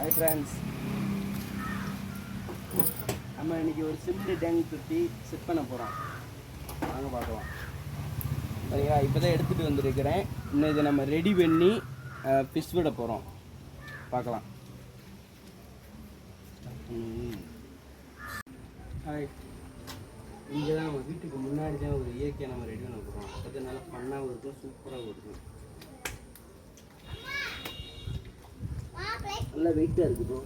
Hi friends நம்ம இன்றைக்கி ஒரு சிம்பிள் டேங்க் சுற்றி செட் பண்ண போகிறோம் வாங்க பார்க்கலாம். சரிங்களா இப்போ தான் எடுத்துகிட்டு வந்திருக்கிறேன். இன்னும் இதை நம்ம ரெடி பண்ணி ஃபிஷ் விட போகிறோம் பார்க்கலாம். ஹாய் இங்கே தான் நம்ம வீட்டுக்கு முன்னாடி தான் ஒரு இயற்கையை நம்ம ரெடி பண்ண போகிறோம் அது நல்லா ஃபன்னாகவும் இருக்கும் சூப்பராகவும் இருக்கும். நல்லா வெயிட்டாக இருக்கு ப்ரோ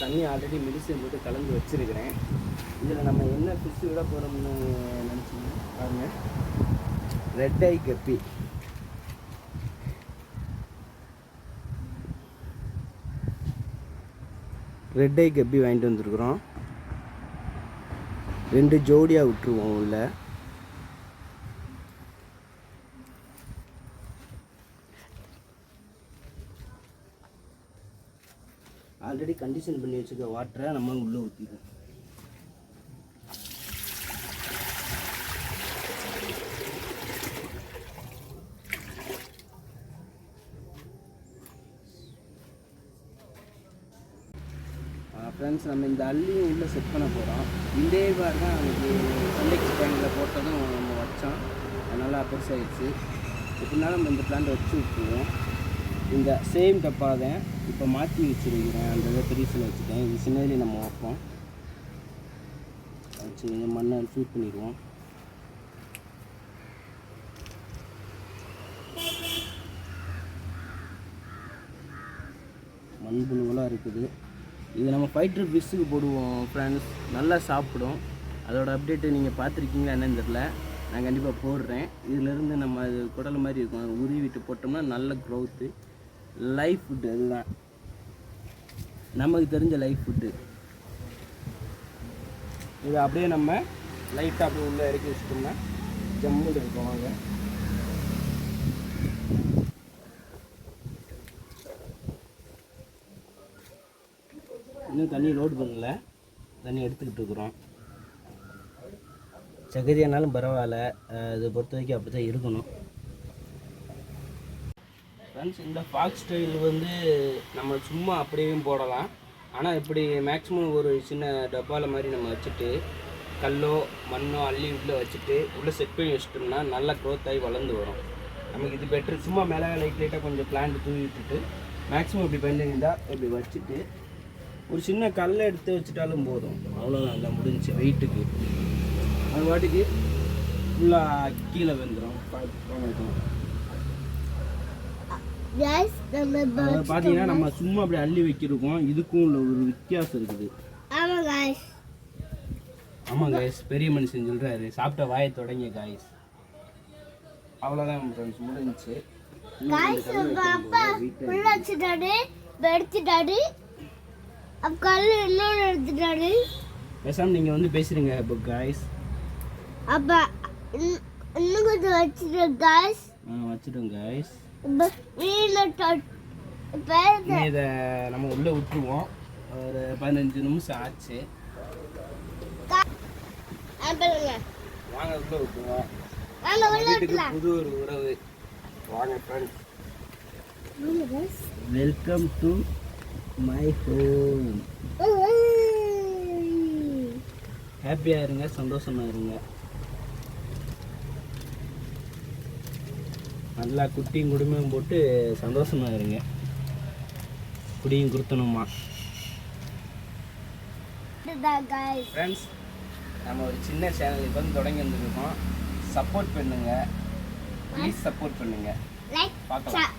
தண்ணி ஆல்ரெடி மெடிசன் போட்டு கலந்து வச்சுருக்கிறேன். இதில் நம்ம என்ன ஃபிஷ் விட போகிறோம்னு நினச்சிங்க? பாருங்கள் ரெட் ஐ கப்பி ரெட் ஐ கப்பி வாங்கிட்டு வந்துருக்குறோம். ரெண்டு ஜோடியாக விட்டுருவோம் உள்ள. ஆல்ரெடி கண்டிஷன் பண்ணி வச்சுக்க வாட்டரை நம்ம உள்ளே ஊற்றிடுவோம் ஃப்ரெண்ட்ஸ் நம்ம இந்த அள்ளியும் உள்ளே செட் பண்ண போகிறோம் இதே மாதிரி தான் அன்றைக்கி சண்டெக்ஸ் பேங்கில் போட்டதும் நம்ம வச்சோம். அதனால் பெருசாகிடுச்சு எப்படினாலும் நம்ம இந்த பிளான்ட் வச்சு விட்டுருவோம். இந்த சேம் டப்பா தான் இப்போ மாற்றி வச்சுருக்கிறேன். அந்த இதை பெருசில் வச்சுட்டேன். இது சின்னதுலேயே நம்ம வைப்போம். வச்சு மண்ணை ஃபீட் பண்ணிடுவோம். மண்புழுவெல்லாம் இருக்குது. இது நம்ம ஃபைட்டர் ஃபிஷ்ஷுக்கு போடுவோம் ஃப்ரெண்ட்ஸ் நல்லா சாப்பிடும். அதோட அப்டேட்டு நீங்கள் பார்த்துருக்கீங்களா என்னன்னு தெரில நான் கண்டிப்பாக போடுறேன். இதிலேருந்து நம்ம அது குடல் மாதிரி இருக்கும். அது உருவி விட்டு போட்டோம்னா நல்ல க்ரோத்து லைஃப் ஃபுட்டு அதுதான். நமக்கு தெரிஞ்ச லைஃப் ஃபுட்டு இது அப்படியே நம்ம லைட்டாக அப்படியே உள்ளே இறக்கி வச்சுட்டோம்னா ஜம்முன்னு இருக்கும் வாங்க. இன்னும் தண்ணி லோடு பண்ணல. தண்ணி எடுத்துக்கிட்டு இருக்கிறோம். சகதியானாலும் பரவாயில்ல. அஹ் இது பொறுத்த வரைக்கும் அப்படி தான் இருக்கணும். ஃப்ரெண்ட்ஸ் இந்த ஃபாக் ஸ்டைல் வந்து நம்ம சும்மா அப்படியும் போடலாம். ஆனால் இப்படி மேக்ஸிமம் ஒரு சின்ன டப்பாவில் மாதிரி நம்ம வச்சுட்டு கல்லோ மண்ணோ அள்ளி உள்ளே வச்சுட்டு உள்ளே செட் பண்ணி வச்சிட்டோம்னா நல்லா க்ரோத் ஆகி வளர்ந்து வரும். நமக்கு இது பெட்ரு சும்மா மேலே லைட் லைட்டாக கொஞ்சம் பிளான்ட் தூவி விட்டுட்டு மேக்ஸிமம் இப்படி பண்ணியிருந்தால் இப்படி வச்சுட்டு ஒரு சின்ன கல்லை எடுத்து வச்சுட்டாலும் போதும். அவ்வளோதான் இல்லை முடிஞ்சுச்சு. வெயிட்டுக்கு. அது வாட்டிக்கு ஃபுல்லாக கீழே வந்துடும் பார்த்தீங்கன்னா நம்ம சும்மா அப்படி அள்ளி வைக்கிறோம் இதுக்கும் உள்ள ஒரு வித்தியாசம் இருக்குது. ஆமாம் காய்ஸ் பெரிய மனுஷன் சொல்கிறாரு சாப்பிட்ட வாயை தொடங்க காய்ஸ் அவ்வளோதான் ஃப்ரெண்ட்ஸ் Guys, உங்க அப்பா உள்ள வச்சுட்டாரு. எடுத்துட்டாரு அப்ப கல்லு இன்னொன்று எடுத்துட்டாரு. பேசாமல் நீங்கள் வந்து பேசுகிறீங்க இப்போ காய்ஸ் அப்ப இன்னும் கொஞ்சம். வச்சுட்டோம் காய்ஸ் இப்ப மீன தொட் இப்ப இனி இதை நம்ம உள்ளே விட்டுருவோம். ஒரு பதினஞ்சு நிமிஷம் ஆச்சு. வாங்க உள்ளே விட்டுருவோம். புது ஒரு உறவு. வாங்க friends. Welcome to my home ஹாப்பியாக இருங்க சந்தோஷமா இருங்க. நல்லா குட்டியும் குடுமையும் போட்டு சந்தோஷமா இருங்க. குடியும் கொடுத்தணுமா. ஃப்ரெண்ட்ஸ் நம்ம ஒரு சின்ன சேனல் இப்போ வந்து தொடங்கி வந்திருக்கோம். சப்போர்ட் பண்ணுங்க. ப்ளீஸ் சப்போர்ட் பண்ணுங்க. பார்க்கலாம்.